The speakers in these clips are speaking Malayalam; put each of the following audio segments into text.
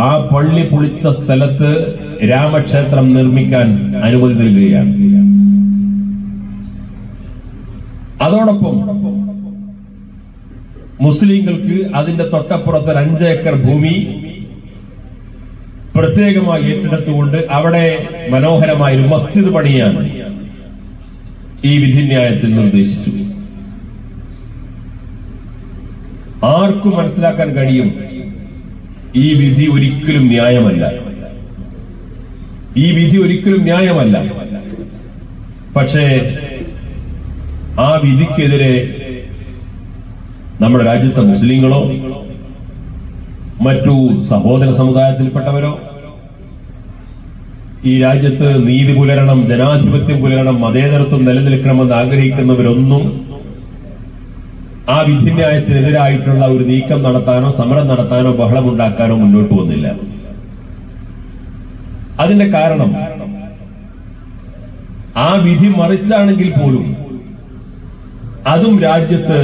ആ പള്ളി പൊളിച്ച സ്ഥലത്ത് രാമക്ഷേത്രം നിർമ്മിക്കാൻ അനുമതി നൽകുകയാണ്. അതോടൊപ്പം മുസ്ലിങ്ങൾക്ക് അതിന്റെ തൊട്ടപ്പുറത്ത് ഒരു അഞ്ച് ഏക്കർ ഭൂമി പ്രത്യേകമായി ഏറ്റെടുത്തുകൊണ്ട് അവിടെ മനോഹരമായ ഒരു മസ്ജിദ് പണിയാൻ ഈ വിധിന്യായത്തിൽ നിർദ്ദേശിച്ചു. ആർക്കും മനസ്സിലാക്കാൻ കഴിയും ഈ വിധി ഒരിക്കലും ന്യായമല്ല. ഈ വിധി ഒരിക്കലും ന്യായമല്ല. പക്ഷേ ആ വിധിക്കെതിരെ നമ്മുടെ രാജ്യത്തെ മുസ്ലിങ്ങളോ മറ്റു സഹോദര സമുദായത്തിൽപ്പെട്ടവരോ ഈ രാജ്യത്ത് നീതി പുലരണം ജനാധിപത്യം പുലരണം മതേതരത്വം നിലനിൽക്കണമെന്ന് ആഗ്രഹിക്കുന്നവരൊന്നും ആ വിധിന്യായത്തിനെതിരായിട്ടുള്ള ഒരു നീക്കം നടത്താനോ സമരം നടത്താനോ ബഹളമുണ്ടാക്കാനോ മുന്നോട്ട് വന്നില്ല അതിന്റെ കാരണം ആ വിധി മറിച്ചാണെങ്കിൽ പോലും അതും രാജ്യത്ത്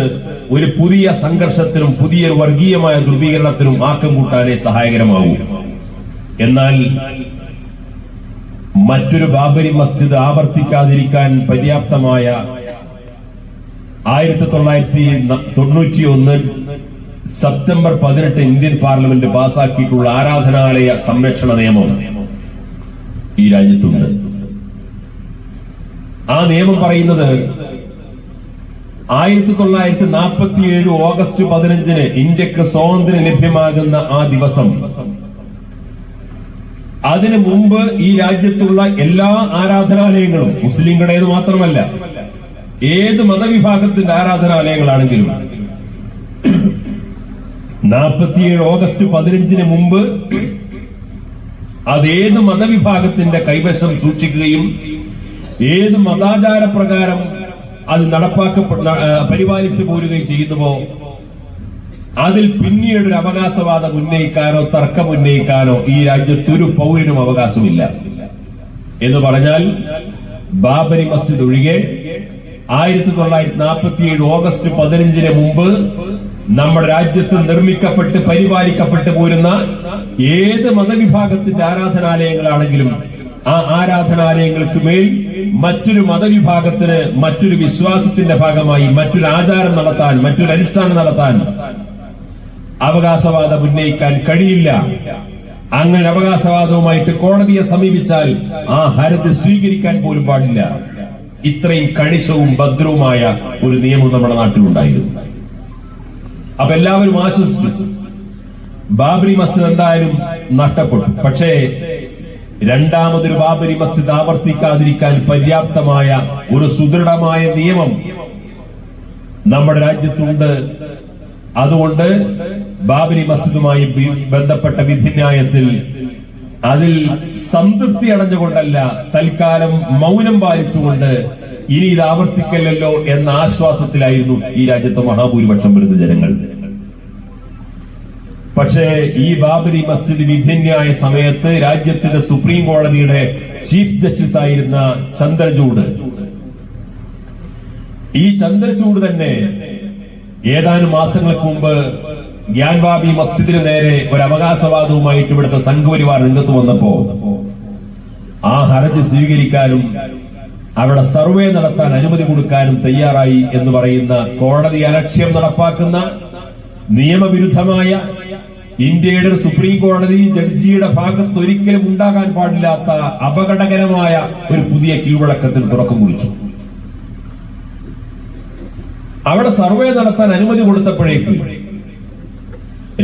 ഒരു പുതിയ സംഘർഷത്തിനും പുതിയ വർഗീയമായ ധ്രുവീകരണത്തിനും ആക്കം കൂട്ടാനേ സഹായകരമാവും. എന്നാൽ മറ്റൊരു ബാബരി മസ്ജിദ് ആവർത്തിക്കാതിരിക്കാൻ പര്യാപ്തമായ ആയിരത്തി തൊള്ളായിരത്തി തൊണ്ണൂറ്റി ഒന്ന് സെപ്റ്റംബർ പതിനെട്ട് ഇന്ത്യൻ പാർലമെന്റ് പാസാക്കിയിട്ടുള്ള ആരാധനാലയ സംരക്ഷണ നിയമം ഈ രാജ്യത്തുണ്ട്. ആ നിയമം പറയുന്നത് ആയിരത്തി തൊള്ളായിരത്തി നാൽപ്പത്തി ഏഴ് ഓഗസ്റ്റ് പതിനഞ്ചിന് ഇന്ത്യയ്ക്ക് സ്വാതന്ത്ര്യം ലഭ്യമാകുന്ന ആ ദിവസം. അതിനു മുമ്പ് ഈ രാജ്യത്തുള്ള എല്ലാ ആരാധനാലയങ്ങളും മുസ്ലിങ്ങളുടേത് മാത്രമല്ല ഏത് മതവിഭാഗത്തിന്റെ ആരാധനാലയങ്ങളാണെങ്കിലും നാൽപ്പത്തിയേഴ് ഓഗസ്റ്റ് പതിനഞ്ചിന് മുമ്പ് അതേത് മതവിഭാഗത്തിന്റെ കൈവശം സൂക്ഷിക്കുകയും ഏത് മതാചാര പ്രകാരം അത് നടപ്പാക്കപ്പെട്ട പരിപാലിച്ചു പോരുകയും ചെയ്യുന്നുവോ അതിൽ പിന്നീട് ഒരു അവകാശവാദം ഉന്നയിക്കാനോ തർക്കം ഉന്നയിക്കാനോ ഈ രാജ്യത്തൊരു പൗരനും അവകാശമില്ല. എന്ന് പറഞ്ഞാൽ ബാബരി മസ്ജിദ് ഒഴികെ ആയിരത്തി തൊള്ളായിരത്തി നാൽപ്പത്തി ഏഴ് ഓഗസ്റ്റ് പതിനഞ്ചിന് മുമ്പ് നമ്മുടെ രാജ്യത്ത് നിർമ്മിക്കപ്പെട്ട് പരിപാലിക്കപ്പെട്ടു പോരുന്ന ഏത് മതവിഭാഗത്തിന്റെ ആരാധനാലയങ്ങളാണെങ്കിലും ആ ആരാധനാലയങ്ങൾക്ക് മേൽ മറ്റൊരു മതവിഭാഗത്തിന് മറ്റൊരു വിശ്വാസത്തിന്റെ ഭാഗമായി മറ്റൊരു ആചാരം നടത്താൻ മറ്റൊരു അനുഷ്ഠാനം നടത്താൻ അവകാശവാദം ഉന്നയിക്കാൻ കഴിയില്ല. അങ്ങനെ അവകാശവാദവുമായിട്ട് കോടതിയെ സമീപിച്ചാൽ ആ ഹരത് സ്വീകരിക്കാൻ പോലും പാടില്ല. ഇത്രയും കണിശവും ഭദ്രവുമായ ഒരു നിയമം നമ്മുടെ നാട്ടിലുണ്ടായിരുന്നു. അപ്പൊ എല്ലാവരും ആശ്വസിച്ചു. ബാബരി മസ്ജിദ് എന്തായാലും നഷ്ടപ്പെട്ടു. പക്ഷേ രണ്ടാമതൊരു ബാബരി മസ്ജിദ് ആവർത്തിക്കാതിരിക്കാൻ പര്യാപ്തമായ ഒരു സുദൃഢമായ നിയമം നമ്മുടെ രാജ്യത്തുണ്ട്. അതുകൊണ്ട് ബാബരി മസ്ജിദുമായി ബന്ധപ്പെട്ട വിധിന്യായത്തിൽ അതിൽ സംതൃപ്തി അടഞ്ഞുകൊണ്ടല്ല തൽക്കാലം മൗനം പാലിച്ചുകൊണ്ട് ഇനി ഇത് ആവർത്തിക്കല്ലല്ലോ എന്ന ആശ്വാസത്തിലായിരുന്നു ഈ രാജ്യത്തെ മഹാഭൂരിപക്ഷം വരുന്ന ജനങ്ങൾ. പക്ഷേ ഈ ബാബരി മസ്ജിദ് വിധിന്യായ സമയത്ത് രാജ്യത്തിന്റെ സുപ്രീം കോടതിയുടെ ചീഫ് ജസ്റ്റിസ് ആയിരുന്ന ചന്ദ്രചൂഡ്. ഈ ചന്ദ്രചൂഡ് തന്നെ ഏതാനും മാസങ്ങൾക്ക് മുമ്പ് ഗ്യാൻബാബി മസ്ജിദിന് നേരെ ഒരു അവകാശവാദവുമായിട്ട് ഇവിടുത്തെ സംഘപരിവാർ രംഗത്ത് വന്നപ്പോ ആ ഹർജി സ്വീകരിക്കാനും അവിടെ സർവേ നടത്താൻ അനുമതി കൊടുക്കാനും തയ്യാറായി എന്ന് പറയുന്ന കോടതി അലക്ഷ്യം നടപ്പാക്കുന്ന നിയമവിരുദ്ധമായ ഇന്ത്യയുടെ ഒരു സുപ്രീം കോടതി ജഡ്ജിയുടെ ഭാഗത്ത് ഒരിക്കലും ഉണ്ടാകാൻ പാടില്ലാത്ത അപകടകരമായ ഒരു പുതിയ കീഴ്വഴക്കത്തിന് തുടക്കം കുറിച്ചു. അവിടെ സർവേ നടത്താൻ അനുമതി കൊടുത്തപ്പോഴേക്ക്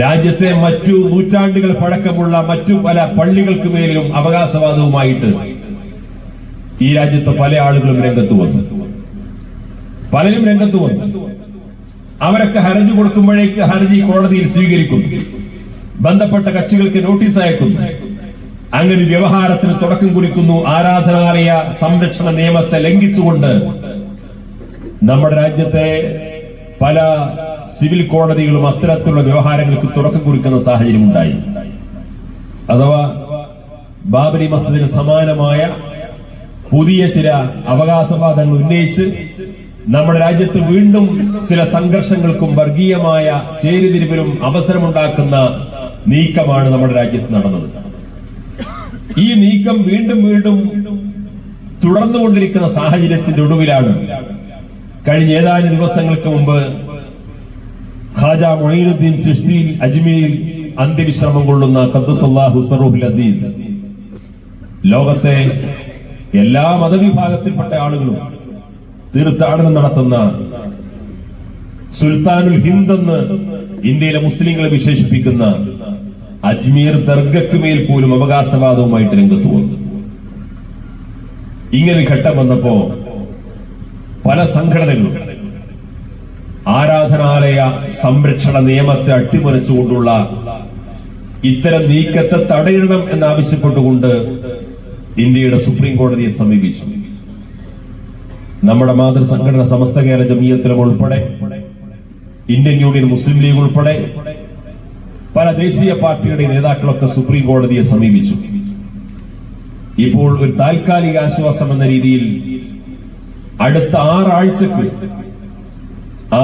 രാജ്യത്തെ മറ്റു നൂറ്റാണ്ടുകൾ പഴക്കമുള്ള മറ്റു പല പള്ളികൾക്ക് മേലും അവകാശവാദവുമായിട്ട് ഈ രാജ്യത്തെ പല ആളുകളും രംഗത്ത് വന്നു. പലരും രംഗത്ത് വന്നു. അവരൊക്കെ ഹർജി കൊടുക്കുമ്പോഴേക്ക് ഹർജി കോടതിയിൽ സ്വീകരിക്കുന്നു ബന്ധപ്പെട്ട കക്ഷികൾക്ക് നോട്ടീസ് അയക്കുന്നു. അങ്ങനെ വ്യവഹാരത്തിന് തുടക്കം കുറിക്കുന്നു. ആരാധനാലയ സംരക്ഷണ നിയമത്തെ ലംഘിച്ചുകൊണ്ട് നമ്മുടെ രാജ്യത്തെ പല സിവിൽ കോടതികളും അത്തരത്തിലുള്ള വ്യവഹാരങ്ങൾക്ക് തുടക്കം കുറിക്കുന്ന സാഹചര്യം ഉണ്ടായി അഥവാ ബാബരി മസ്ജിദിന് സമാനമായ പുതിയ ചില അവകാശവാദങ്ങൾ ഉന്നയിച്ച് നമ്മുടെ രാജ്യത്ത് വീണ്ടും ചില സംഘർഷങ്ങൾക്കും വർഗീയമായ ചേരിതിരിവിനും അവസരമുണ്ടാക്കുന്ന നീക്കമാണ് നമ്മുടെ രാജ്യത്ത് നടന്നത്. ഈ നീക്കം വീണ്ടും വീണ്ടും തുടർന്നുകൊണ്ടിരിക്കുന്ന സാഹചര്യത്തിന്റെ ഒടുവിലാണ് കഴിഞ്ഞ ഏതാനും ദിവസങ്ങൾക്ക് മുമ്പ് ഖാജ മൊയ്നുദ്ദീൻ ചിഷ്തിയിൽ അജ്മീരിൽ അന്ത്യവിശ്രമം കൊള്ളുന്ന ഖദ്ദസല്ലാഹു സറൂഹുൽ അസീസ്. ലോകത്തെ എല്ലാ മതവിഭാഗത്തിൽപ്പെട്ട ആളുകളും തീർത്ഥാടനം നടത്തുന്ന സുൽത്താനുൽ ഹിന്ദ് എന്ന് ഇന്ത്യയിലെ മുസ്ലിങ്ങളെ വിശേഷിപ്പിക്കുന്ന അജ്മീർ ദർഗയ്ക്ക് മേൽ പോലും അവകാശവാദവുമായിട്ട് രംഗത്ത് വന്നു. ഇങ്ങനെ ഘട്ടം വന്നപ്പോ പല സംഘടനകളും ആരാധനാലയ സംരക്ഷണ നിയമത്തെ അട്ടിമറിച്ചുകൊണ്ടുള്ള ഇത്തരം നീക്കത്തെ തടയിടണം എന്നാവശ്യപ്പെട്ടുകൊണ്ട് ഇന്ത്യയുടെ സുപ്രീം കോടതിയെ സമീപിച്ചു. നമ്മുടെ മാതൃസംഘടന സമസ്ത കേരള ജമീയത്തിലും ഉൾപ്പെടെ ഇന്ത്യൻ യൂണിയൻ മുസ്ലിം ലീഗ് ഉൾപ്പെടെ പല ദേശീയ പാർട്ടിയുടെ നേതാക്കളൊക്കെ സുപ്രീം കോടതിയെ സമീപിച്ചു. ഇപ്പോൾ ഒരു താൽക്കാലിക ആശ്വാസം എന്ന രീതിയിൽ അടുത്ത ആറാഴ്ചക്ക് ആ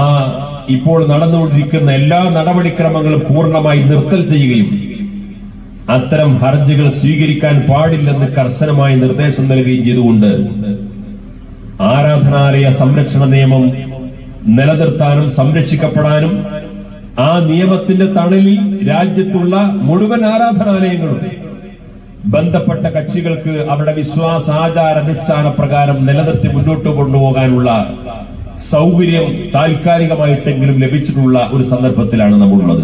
ഇപ്പോൾ നടന്നുകൊണ്ടിരിക്കുന്ന എല്ലാ നടപടിക്രമങ്ങളും പൂർണമായി നിർത്തൽ ചെയ്യുകയും അത്തരം ഹർജികൾ സ്വീകരിക്കാൻ പാടില്ലെന്ന് കർശനമായി നിർദ്ദേശം നൽകുകയും ചെയ്തുകൊണ്ട് ആരാധനാലയ സംരക്ഷണ നിയമം നിലനിർത്താനും സംരക്ഷിക്കപ്പെടാനും ആ നിയമത്തിന്റെ തണലിൽ രാജ്യത്തുള്ള മുഴുവൻ ആരാധനാലയങ്ങളും ബന്ധപ്പെട്ട കക്ഷികൾക്ക് അവരുടെ വിശ്വാസ ആചാര അനുഷ്ഠാന പ്രകാരം നിലനിർത്തി മുന്നോട്ട് കൊണ്ടുപോകാനുള്ള സൗകര്യം താൽക്കാലികമായിട്ടെങ്കിലും ലഭിച്ചിട്ടുള്ള ഒരു സന്ദർഭത്തിലാണ് നമ്മളുള്ളത്.